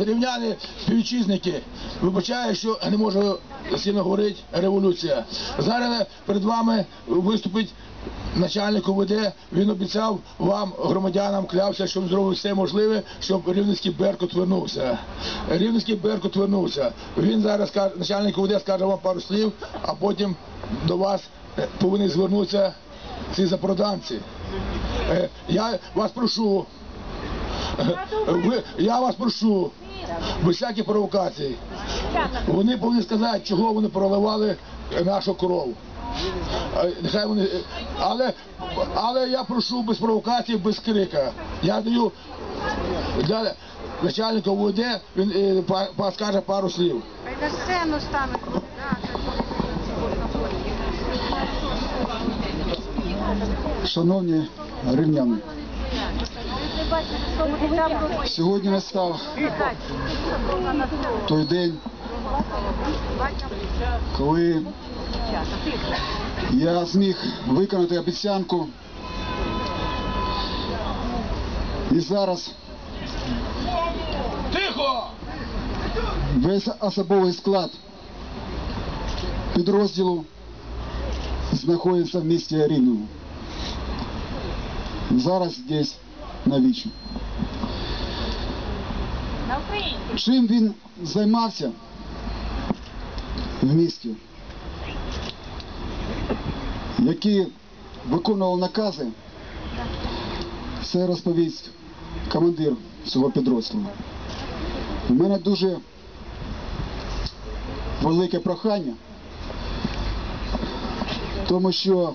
рівняни співвітчизники. Вибачаю, що не можу сильно говорити революція. Зараз перед вами виступить начальник УВД. Він обіцяв вам, громадянам, клявся, що він зробить все можливе, щоб рівненський Беркут вернувся. Рівненський Беркут вернувся. Він зараз начальник УВД скаже вам пару слів, а потім до вас е, повинні звернутися ці запроданці. Е, Я вас прошу. Ви, я вас прошу, без всяких провокацій. Вони повинні сказати, чого вони проливали нашу корову. А, Нехай вони, але, але я прошу без провокацій, без крика. Я даю для начальника УВД, він е, скаже пару слів. Шановні рівняни, Ви бачите, що вони там роблять. Сьогодні настав той день, коли я зміг виконати обіцянку. І зараз Тихо! весь особовий склад підрозділу знаходиться в місті Рівному. Зараз здесь на Вічі. На Чим він займався в місті? Які виконував накази, це розповість командир цього підрозділу. У мене дуже велике прохання, тому що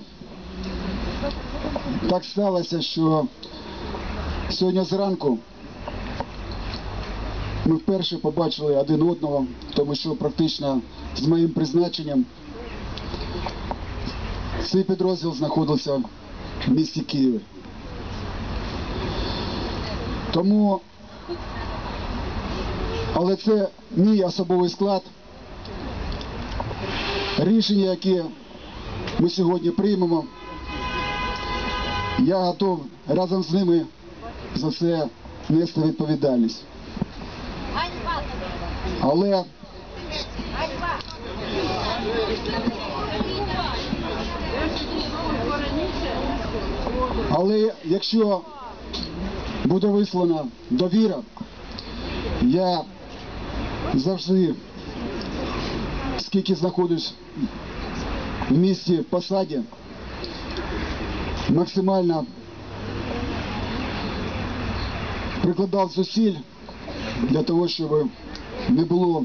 так сталося, що сьогодні зранку ми вперше побачили один одного, тому що практично з моїм призначенням цей підрозділ знаходився в місті Києві. Тому, але це мій особовий склад. Рішення, яке ми сьогодні приймемо, я готов разом з ними за це нести відповідальність. Але але якщо буде вислана довіра, я завжди, скільки знаходжусь в місті посаді, максимально прикладав зусиль для того, щоб не було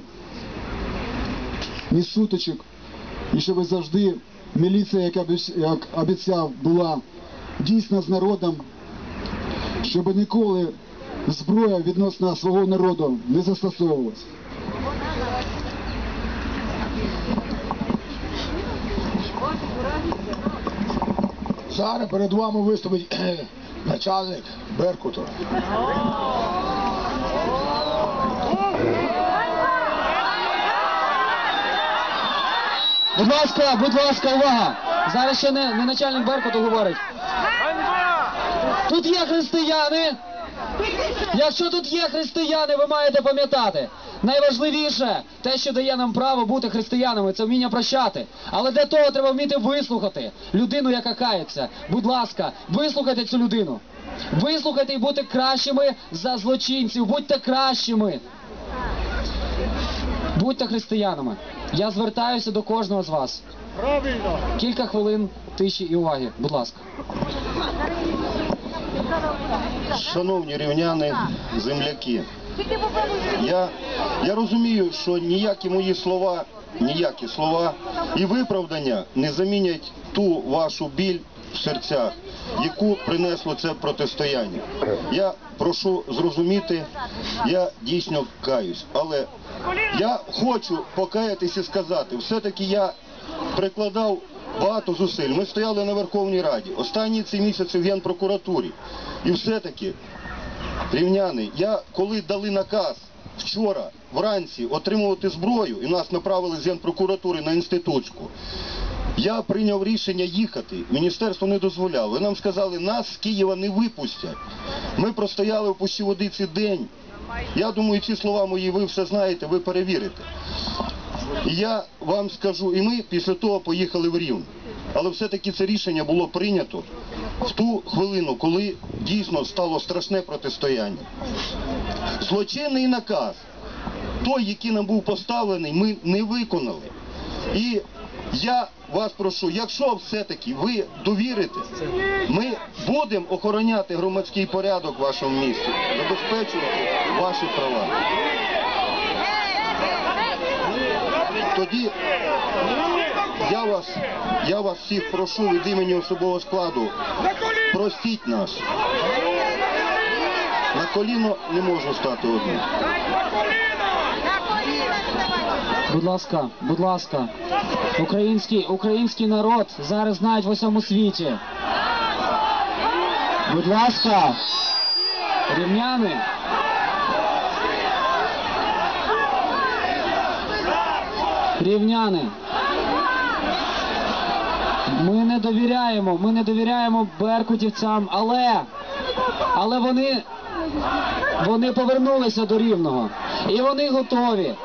ні сутичок, і щоб завжди міліція, як як обіцяв, була дійсно з народом, щоб ніколи зброя відносно свого народу не застосовувалась. Зараз перед вами виступить начальник Беркуту. Будь ласка, будь ласка, увага! Зараз ще не, не начальник Беркуту говорить. Тут є християни. Якщо тут є християни, ви маєте пам'ятати. Найважливіше те, що дає нам право бути християнами, це вміння прощати. Але для того треба вміти вислухати людину, яка кається. Будь ласка, вислухайте цю людину. Вислухайте і будьте кращими за злочинців. Будьте кращими. Будьте християнами. Я звертаюся до кожного з вас. Правильно. Кілька хвилин тиші і уваги. Будь ласка. Шановні рівняни, земляки. Я, я розумію, що ніякі мої слова, ніякі слова і виправдання не замінять ту вашу біль в серцях, яку принесло це протистояння. Я прошу зрозуміти, я дійсно каюсь, але я хочу покаятись і сказати, все-таки я прикладав багато зусиль. Ми стояли на Верховній Раді, останні ці місяці в Генпрокуратурі. І все-таки Рівняни, я коли дали наказ вчора вранці отримувати зброю і нас направили з Генпрокуратури на інститутську, я прийняв рішення їхати. Міністерство не дозволяло. Ви нам сказали, нас з Києва не випустять. Ми простояли в Пущеводиці день, Я думаю, ці слова мої ви все знаєте, ви перевірите. І я вам скажу, і ми після того поїхали в Рівне. Але все-таки це рішення було прийнято в ту хвилину, коли дійсно стало страшне протистояння. Злочинний наказ, той, який нам був поставлений, ми не виконали. І я вас прошу, якщо все-таки ви довірите, ми будемо охороняти громадський порядок в вашому місті, забезпечувати ваші права. Тоді я вас, я вас всіх прошу від імені особового складу, простіть нас. На коліно не можу стати одним. Будь ласка, будь ласка. Український, український народ зараз знають в усьому світі. Будь ласка, рівняни. Рівняни. Ми не довіряємо, ми не довіряємо беркутівцям, але, але вони вони повернулися до рівного. І вони готові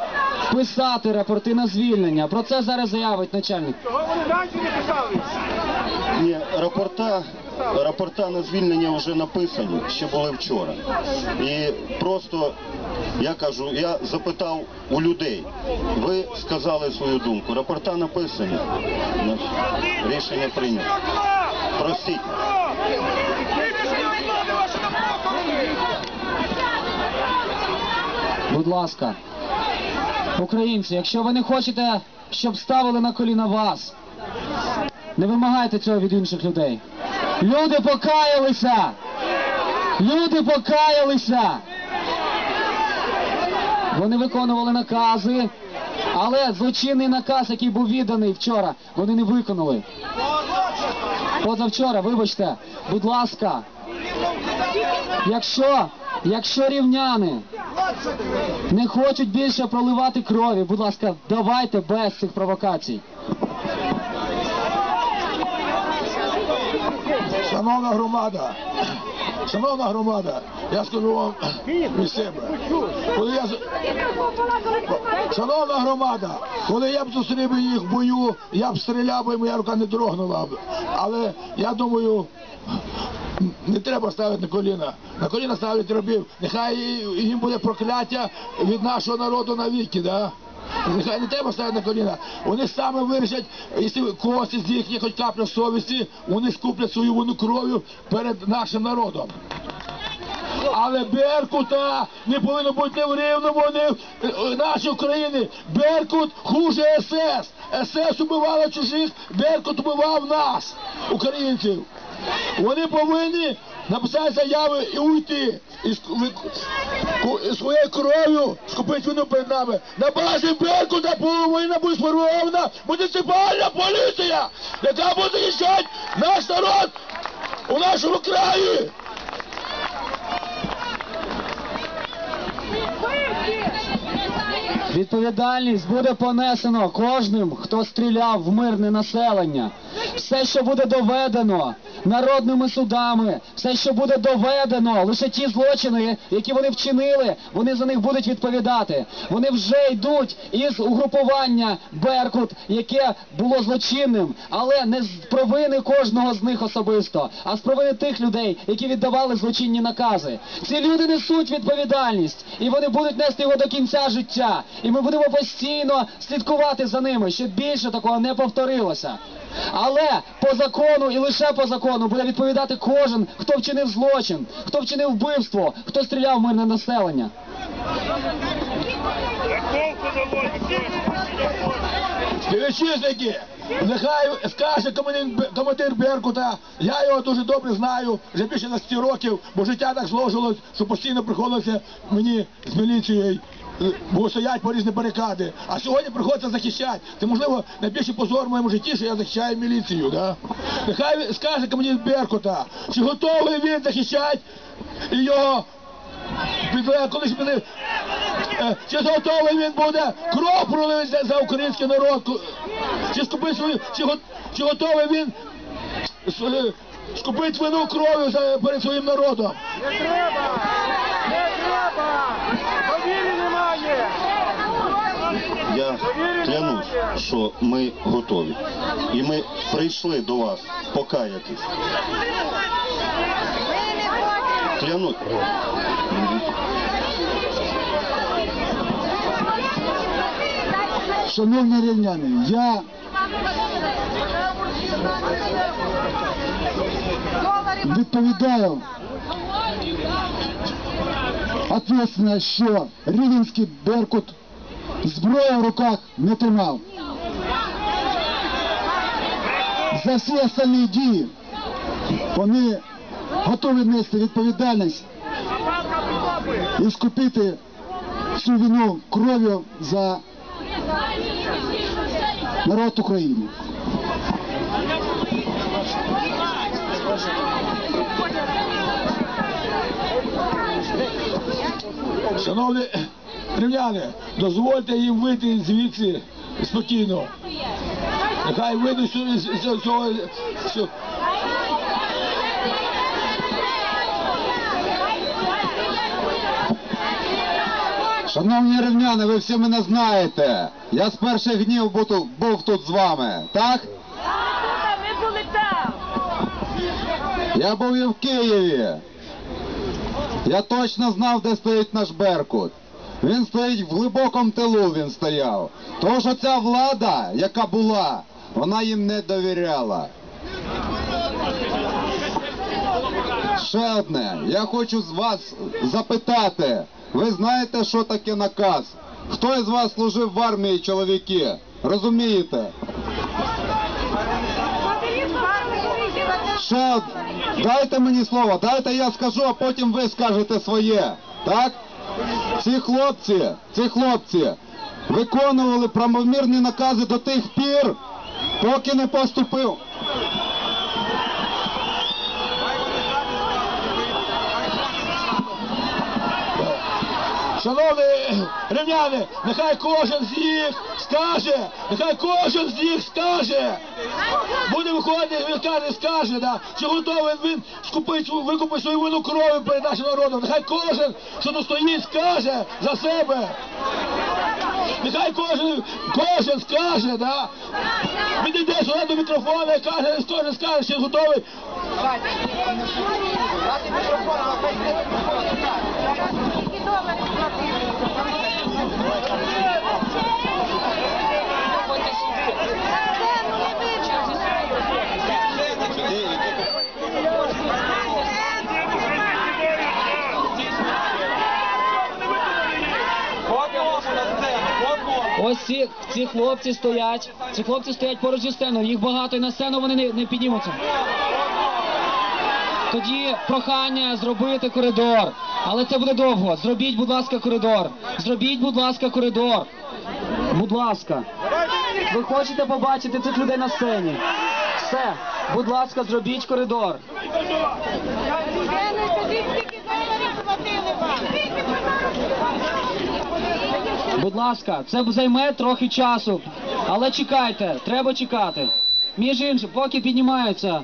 писати рапорти на звільнення. Про це зараз заявить начальник. Ні, рапорта, рапорта на звільнення вже написані, ще були вчора. І просто я кажу, я запитав у людей. Ви сказали свою думку. Рапорта написані. Рішення прийнято. Простіть. Будь ласка. Українці, якщо ви не хочете, щоб ставили на коліна вас, не вимагайте цього від інших людей. Люди покаялися! Люди покаялися! Вони виконували накази, але злочинний наказ, який був відданий вчора, вони не виконали. Позавчора, вибачте, будь ласка, якщо, якщо рівняни не хочуть більше проливати крові, будь ласка, давайте без цих провокацій. Шановна громада, шановна громада, я скажу вам від себе. Коли я... Шановна громада, коли я б зустрів їх в бою, я б стріляв би, моя рука не дрогнула б. Але я думаю, не треба ставити на коліна. На коліна ставити рабів. Нехай їм буде прокляття від нашого народу навіки, да? Нехай не треба ставити на коліна. Вони саме вирішать, якщо когось з їх є хоч капля совісті, вони скуплять свою вину кров'ю перед нашим народом. Але Беркута не повинно бути в Рівному, в е, нашій Україні. Беркут хуже СС. СС убивала чужих, Беркут убивав нас, українців. Вони повинні написати заяви і уйти. І ск- ви- ку- і своєю кров'ю скупити вину перед нами. На базі Беркута повинна бути сформована муніципальна поліція, яка буде захищати наш народ у нашому краї. Відповідальність буде понесено кожним, хто стріляв в мирне населення. Все, що буде доведено народними судами, все, що буде доведено, лише ті злочини, які вони вчинили, вони за них будуть відповідати. Вони вже йдуть із угрупування Беркут, яке було злочинним, але не з провини кожного з них особисто, а з провини тих людей, які віддавали злочинні накази. Ці люди несуть відповідальність, і вони будуть нести його до кінця життя. І ми будемо постійно слідкувати за ними, щоб більше такого не повторилося. Але по закону і лише по закону буде відповідати кожен, хто вчинив злочин, хто вчинив вбивство, хто стріляв в мирне населення. Співвітчизники, нехай скаже командир, Беркута, я його дуже добре знаю, вже більше 20 років, бо життя так зложилось, що постійно приходилося мені з міліцією, бо стоять по різні барикади. А сьогодні приходиться захищати. Це можливо найбільший позор в моєму житті, що я захищаю міліцію. Да? Нехай скаже командир Беркута, чи готовий він захищати його підлеглих, колись мене Е, Чи готовий він буде кров пролити за, український народ? Чи скупить свою, чи, чи готовий він е, скупить вину кров'ю перед своїм народом? Не треба! Не треба! Я клянусь, що ми готові. І ми прийшли до вас покаятись. Клянусь. Шановні рівняни, я відповідаю ответственно, що Рівненський Беркут зброю в руках не тримав. За всі остальні дії вони готові нести відповідальність і скупити всю вину кров'ю за народ України. Шановні рівняни, дозвольте їм вийти звідси спокійно. Нехай вийдуть з- цього. Шановні рівняни, ви всі мене знаєте. Я з перших днів був тут з вами, так? Я був і в Києві. Я точно знав, де стоїть наш Беркут. Він стоїть в глибокому тилу, він стояв. Тому що ця влада, яка була, вона їм не довіряла. Ще одне, я хочу з вас запитати. Ви знаєте, що таке наказ? Хто із вас служив в армії, чоловіки? Розумієте? Ще од- дайте мені слово, дайте я скажу, а потім ви скажете своє. Так? Ці хлопці, ці хлопці виконували правомірні накази до тих пір, поки не поступив. Шановні рівняни, нехай кожен з них скаже, нехай кожен з них скаже. Буде виходити, він каже, скаже, да, що готовий він скупить, свою- викупить свою вину кров'ю перед нашим народом. Нехай кожен, що тут стоїть, скаже за себе. Нехай кожен, кожен скаже, да. Він йде сюди до мікрофона і каже, кожен скаже, що готовий. Ці, ці хлопці стоять. Ці хлопці стоять поруч зі сценою. Їх багато і на сцену вони не, не піднімуться. Тоді прохання зробити коридор. Але це буде довго. Зробіть, будь ласка, коридор. Зробіть, будь ласка, коридор. Будь ласка. Ви хочете побачити цих людей на сцені? Все. Будь ласка, зробіть коридор. Будь ласка, це займе трохи часу. Але чекайте, треба чекати. Між іншим, поки піднімаються,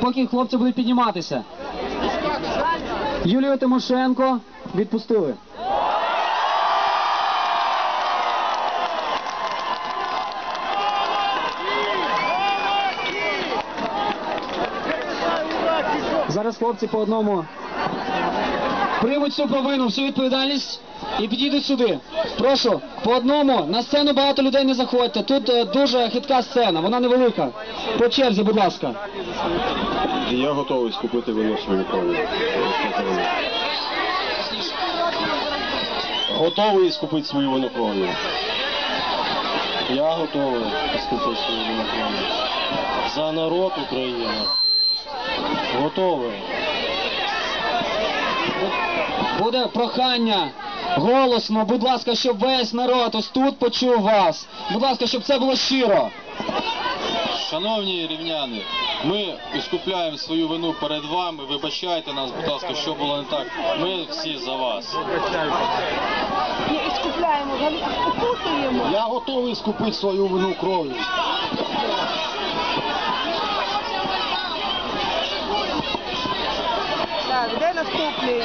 поки хлопці будуть підніматися. Юлію Тимошенко відпустили. Зараз хлопці по одному приймуть всю провину, всю відповідальність і підійдуть сюди. Прошу, по одному, на сцену багато людей не заходьте. Тут е, дуже хитка сцена, вона невелика. По черзі, будь ласка. Я готовий скупити вино свою кров'ю. Готовий скупити свою вино кров'ю. Я готовий скупити свою вино кров'ю. За народ України. Готовий. Буде прохання голосно, будь ласка, щоб весь народ ось тут почув вас. Будь ласка, щоб це було щиро. Шановні рівняни, ми іскупляємо свою вину перед вами. Вибачайте нас, будь ласка, що було не так. Ми всі за вас. І скупляємо, укутуємо. Я готовий скупити свою вину кров'ю. Так, де наступний?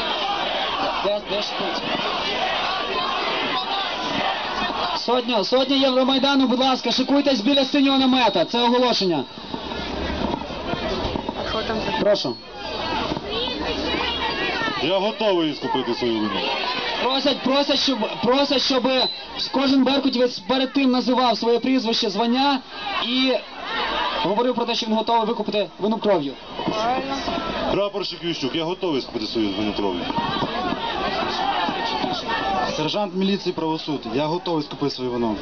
Де, де ж тут? Сотня, сотня Євромайдану, будь ласка, шикуйтесь біля синього намета. Це оголошення. Прошу. Я готовий скупити свою вину. Просять, просять, щоб просять, щоб кожен беркутівець перед тим називав своє прізвище, звання і говорив про те, що він готовий викупити вину кров'ю. Прапорщик Ющук, я готовий скупити свою вину кров'ю. Сержант міліції правосуд, я готовий скупити свою вину.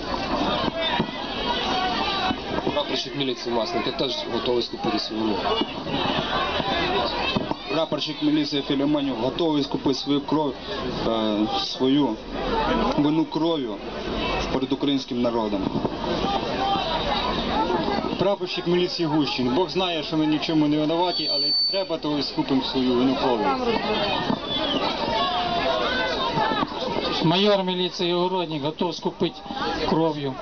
Прапорщик міліції Масленко теж готовий скупити свою вину. Прапорщик міліції Філімонів готовий скупити свою кров, е, свою вину кров'ю перед українським народом. Прапорщик міліції Гущин. Бог знає, що ми ні в чому не винуваті, але треба, то і скупимо свою вину кров'ю. Майор міліції Огородник готов скупити кров'ю.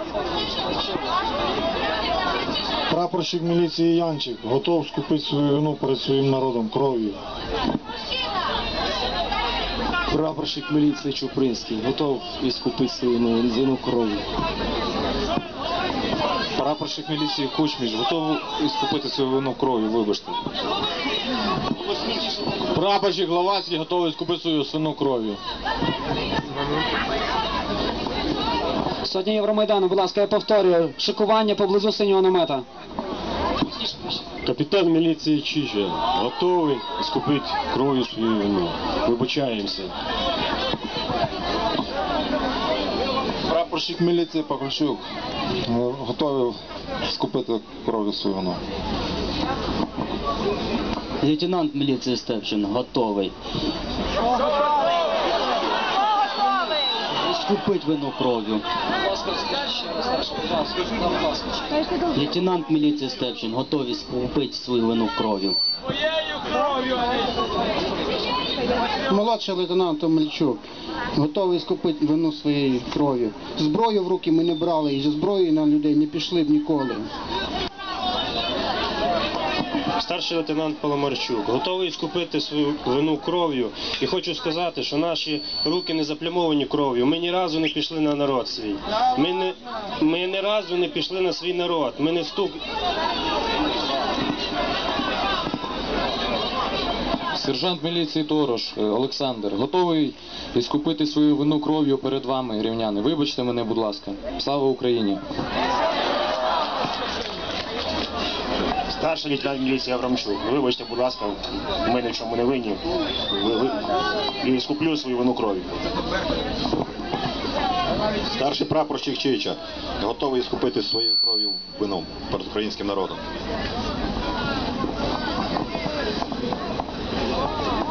Прапорщик міліції Янчик готов скупити свою вину перед своїм народом кров'ю. Прапорщик міліції Чупринський готов іскупити свою вину кров'ю. Прапорщик міліції Кучміч готовий іскупити свою вину кров'ю, вибачте. Прапорщик Гловацький готовий скупити свою свину кров'ю. Сотня Євромайдану, будь ласка, я повторюю, шикування поблизу синього намета. Капітан міліції Чижа готовий скупити кров'ю свою вину. Вибачаємося. Прапорщик міліції Пахощук, готовий скупити кров'ю свою вину. Лейтенант міліції Степчин готовий. Скупить вину кров'ю. Лейтенант міліції Степчин готовий скупити свою вину кров'ю. Молодший лейтенант Омельчук готовий скупити вину своєї кров'ю. Зброю в руки ми не брали і зі зброєю на людей не пішли б ніколи. Старший лейтенант Паламарчук готовий скупити свою вину кров'ю. І хочу сказати, що наші руки не заплямовані кров'ю. Ми ні разу не пішли на народ свій. Ми не, ні разу не пішли на свій народ. Ми не стук. Сержант міліції Торош е, Олександр готовий іскупити свою вину кров'ю перед вами, рівняни. Вибачте мене, будь ласка. Слава Україні! Старший лейтенант міліції Аврамчук. Вибачте, будь ласка, ми в чому не винні. Ви- ви- І скуплю свою вину кров'ю. Старший прапорщик Чича готовий скупити своєю кров'ю вину перед українським народом.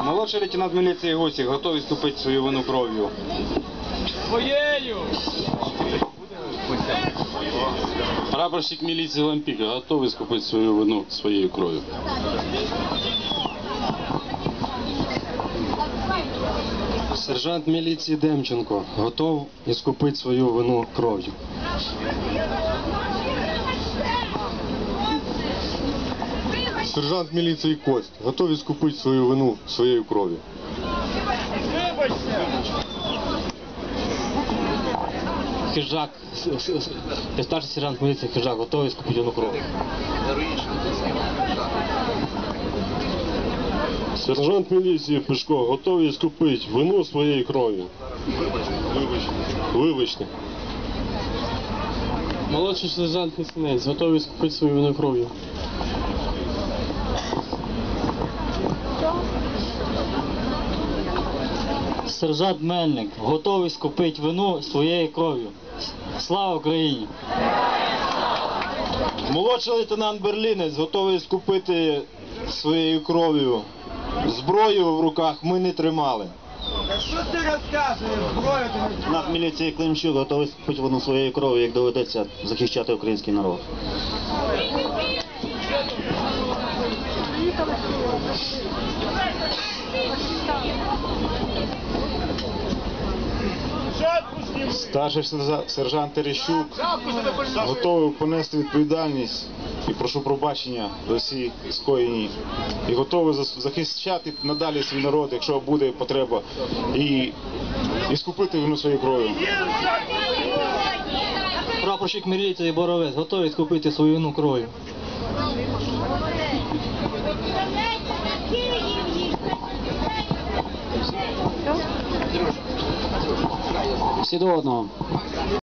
Молодший лейтенант міліції Гусік готовий скупити свою вину кров'ю. Прапорщик міліції Лампіка готовий скупити свою вину своєю кров'ю. Сержант міліції Демченко готов іскупити свою вину кров'ю. Сержант міліції Кость готовий скупити свою вину своєю кров'ю. Хижак, старший сержант міліції Хижак готовий скупити вину кров'ю. Сержант міліції Пешко готовий скупити вину своєю кров'ю. Вибачте. Молодший сержант Хисинець готовий скупити свою вину кров'ю. Сержант Мельник готовий скупити вину своєю кров'ю. Слава Україні! Молодший лейтенант Берлінець готовий скупити своєю кров'ю. Зброю в руках ми не тримали. Над міліції Климчук готовий скупити вину своєю кров'ю, як доведеться захищати український народ. Старший сержант Терещук готовий понести відповідальність і прошу пробачення за всі скоєні. І готовий захищати надалі свій народ, якщо буде потреба, і, і скупити вину своєю кров'ю. Прапорщик міліції Боровець готовий скупити свою вину кров'ю. Всі до одного.